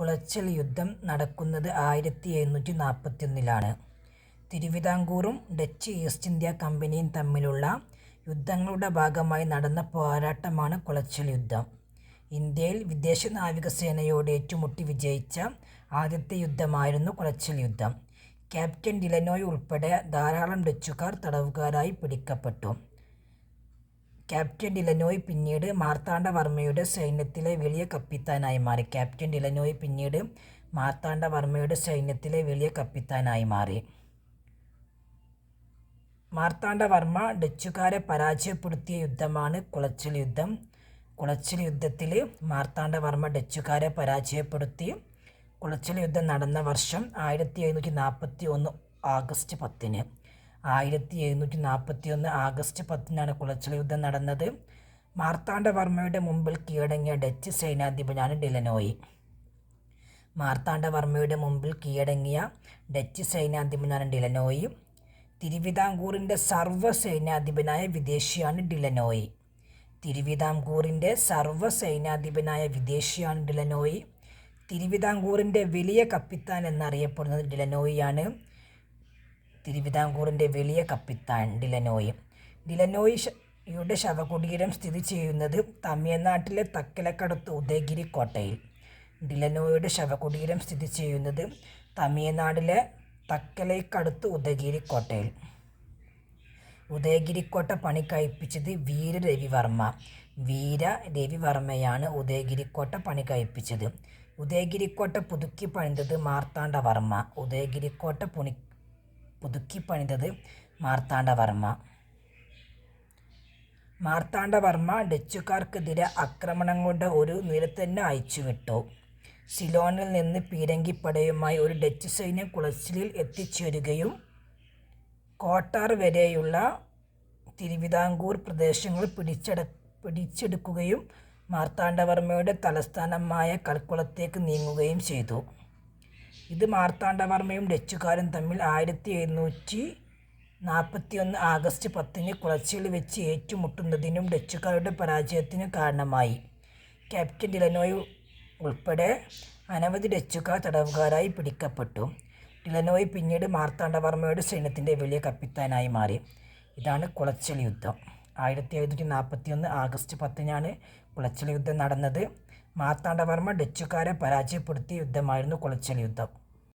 കുളച്ചൽ യുദ്ധം നടക്കുന്നത് ആയിരത്തി എഴുന്നൂറ്റി നാൽപ്പത്തിയൊന്നിലാണ്. തിരുവിതാംകൂറും ഡച്ച് ഈസ്റ്റ് ഇന്ത്യ കമ്പനിയും തമ്മിലുള്ള യുദ്ധങ്ങളുടെ ഭാഗമായി നടന്ന പോരാട്ടമാണ് കുളച്ചൽ യുദ്ധം. ഇന്ത്യയിൽ വിദേശ നാവികസേനയോട് ഏറ്റുമുട്ടി വിജയിച്ച ആദ്യത്തെ യുദ്ധമായിരുന്നു കുളച്ചൽ യുദ്ധം. ക്യാപ്റ്റൻ ഡിലനോയ് ഉൾപ്പെടെ ധാരാളം ഡച്ചുകാർ തടവുകാരായി പിടിക്കപ്പെട്ടു. ക്യാപ്റ്റൻ ഡിലനോയ് പിന്നീട് മാർത്താണ്ഡവർമ്മയുടെ സൈന്യത്തിലെ വലിയ കപ്പിത്താനായി മാറി. ക്യാപ്റ്റൻ ഡിലനോയ് പിന്നീട് മാർത്താണ്ഡവർമ്മയുടെ സൈന്യത്തിലെ വലിയ കപ്പിത്താനായി മാറി. മാർത്താണ്ഡവർമ്മ ഡച്ചുകാരെ പരാജയപ്പെടുത്തിയ യുദ്ധമാണ് കുളച്ചൽ യുദ്ധം. കുളച്ചൽ യുദ്ധത്തിൽ മാർത്താണ്ഡവർമ്മ ഡച്ചുകാരെ പരാജയപ്പെടുത്തി. കുളച്ചൽ യുദ്ധം നടന്ന വർഷം ആയിരത്തി എഴുന്നൂറ്റി നാൽപ്പത്തി ഒന്ന് ആഗസ്റ്റ് പത്തിന്. ആയിരത്തി എഴുന്നൂറ്റി നാൽപ്പത്തി ഒന്ന് ആഗസ്റ്റ് പത്തിനാണ് കുളച്ചൽ യുദ്ധം നടന്നത്. മാർത്താണ്ഡവർമ്മയുടെ മുമ്പിൽ കീഴടങ്ങിയ ഡച്ച് സൈന്യാധിപനാണ് ഡിലനോയി മാർത്താണ്ഡവർമ്മയുടെ മുമ്പിൽ കീഴടങ്ങിയ ഡച്ച് സൈന്യാധിപനാണ് ഡിലനോയ്. തിരുവിതാംകൂറിന്റെ സർവ സൈന്യാധിപനായ വിദേശിയാണ് ഡിലനോയി തിരുവിതാംകൂറിന്റെ സർവ സൈന്യാധിപനായ വിദേശിയാണ് ഡിലനോയി തിരുവിതാംകൂറിന്റെ വലിയ കപ്പിത്താൻ എന്നറിയപ്പെടുന്നത് ഡിലനോയിയാണ്. തിരുവിതാംകൂറിന്റെ വലിയ കപ്പിത്താൻ ഡിലനോയ്. ഡിലനോയിയുടെ ശവകുടീരം സ്ഥിതി ചെയ്യുന്നത് തമിഴ്നാട്ടിലെ തക്കലക്കടുത്ത് ഉദയഗിരി കോട്ടയിൽ. ഡിലനോയുടെ ശവകുടീരം സ്ഥിതി ചെയ്യുന്നത് തമിഴ്നാടിലെ തക്കലയ്ക്കടുത്ത് ഉദയഗിരി കോട്ടയിൽ. ഉദയഗിരിക്കോട്ട പണി കഴിപ്പിച്ചത് വീര രവിവർമ്മ. വീര രവിവർമ്മയാണ് ഉദയഗിരിക്കോട്ട പണി കഴിപ്പിച്ചത് ഉദയഗിരിക്കോട്ട പുതുക്കി പണിതത് മാർത്താണ്ഡവർമ്മ. ഉദയഗിരിക്കോട്ട പുതുക്കിപ്പണിതത് മാർത്താണ്ഡവർമ്മ. മാർത്താണ്ഡവർമ്മ ഡച്ചുകാർക്കെതിരെ ആക്രമണം കൊണ്ട് ഒരു നിരതന്നെ അയച്ചുവിട്ടു. സിലോണിൽ നിന്ന് പീരങ്കിപ്പടയുമായി ഒരു ഡച്ച് സൈന്യം കുളച്ചിലിൽ എത്തിച്ചേരുകയും കോട്ടാർ വരെയുള്ള തിരുവിതാംകൂർ പ്രദേശങ്ങൾ പിടിച്ചെടുക്കുകയും മാർത്താണ്ഡവർമ്മയുടെ തലസ്ഥാനമായ കൽക്കുളത്തേക്ക് നീങ്ങുകയും ചെയ്തു. ഇത് മാർത്താണ്ഡവർമ്മയും ഡച്ചുകാരും തമ്മിൽ ആയിരത്തി എഴുന്നൂറ്റി നാൽപ്പത്തിയൊന്ന് ആഗസ്റ്റ് പത്തിന് കുളച്ചിലിൽ വെച്ച് ഏറ്റുമുട്ടുന്നതിനും ഡച്ചുകാരുടെ പരാജയത്തിനും കാരണമായി. ക്യാപ്റ്റൻ ഡിലനോയ് ഉൾപ്പെടെ അനവധി ഡച്ചുകാർ തടവുകാരായി പിടിക്കപ്പെട്ടു. ഡിലനോയ് പിന്നീട് മാർത്താണ്ഡവർമ്മയുടെ സൈന്യത്തിന്റെ വലിയ കപ്പിത്താനായി മാറി. ഇതാണ് കുളച്ചൽ യുദ്ധം. ആയിരത്തി എഴുന്നൂറ്റി നാൽപ്പത്തിയൊന്ന് ആഗസ്റ്റ് പത്തിനാണ് കുളച്ചൽ യുദ്ധം നടന്നത്. മാർത്താണ്ഡവർമ്മ ഡച്ചുകാരെ പരാജയപ്പെടുത്തിയ യുദ്ധമായിരുന്നു കുളച്ചൽ യുദ്ധം.